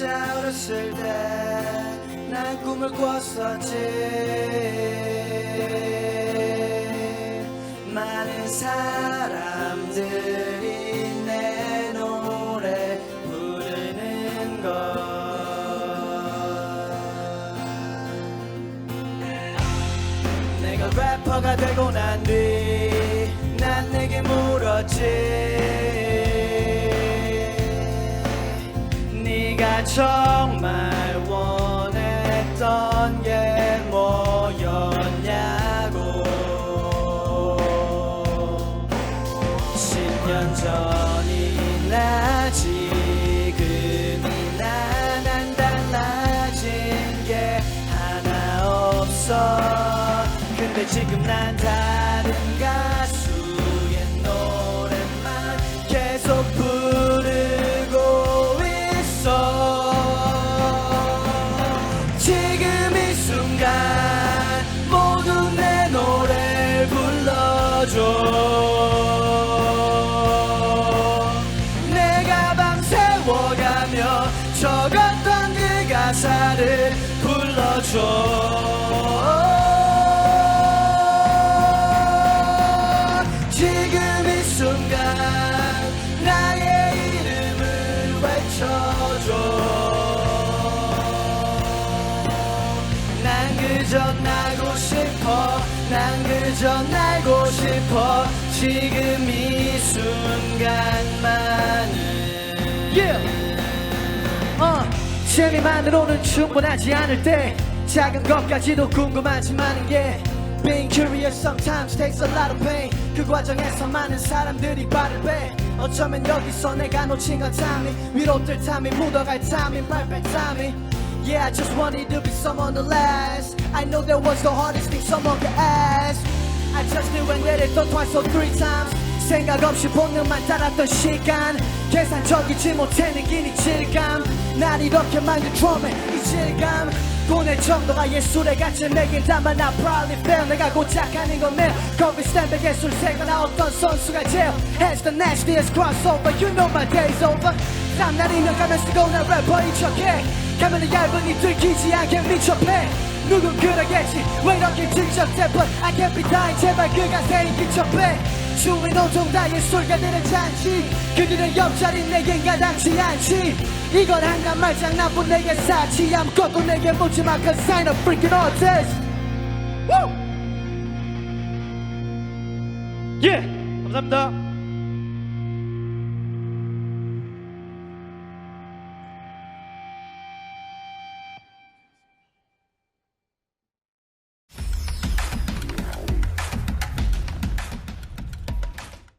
웃을 때 난 꿈을 꿨었지. 많은 사람들이 내 노래 부르는 걸 내가 래퍼가 되고 난 뒤 난 내게 물었지 네가 정말 원했던 게 뭐였냐고. 10년 전이 나 지금이 나 난 달라진 게 하나 없어. 근데 지금 난 다른 가사를 불러줘. 지금 이 순간 나의 이름을 외쳐줘. 난 그저 날고 싶어 난 그저 날고 싶어. 지금 이 순간만은 어, 재미만으로는 충분하지 않을 때 작은 것까지도 궁금하지만 이게 Being curious sometimes takes a lot of pain 그 과정에서 많은 사람들이 발을 빼 어쩌면 여기서 내가 놓친 건 타밍 위로 뜰 타밍 묻어갈 타밍 발뺄 타밍 Yeah, I just wanted to be someone to last I know that was the hardest thing someone could ask I just knew and did it thought twice or three times 생각 없이 본능만 따랐던 시간. 계산적이지 못해 이 질감. 날 이렇게 만든 드럼의 이 질감. 보낼 정도가 예술의 가치 내게 담아 나 proudly fail 내가 아닌 건 매일 거기 스탠백에 술새가 나 어떤 선수가 제일 Has the nastiest crossover. You know my day's over. 땀날이면 가면 쓰고 나 래퍼인 척해. 가면은 얇은 이 들키지 않게 미쳐패. 누군 그러겠지? 왜 이렇게 직접대 But I can't be dying. 제발 그 가사에 기척해 주인 온통 다 예술가들의 잔치 그들의 옆자리 내겐 가당치 않지 이건 한낱 말장 나쁜 내게 사치 아무것도 내게 묻지마 Cause I'm a freaking artist Woo! 예! 감사합니다.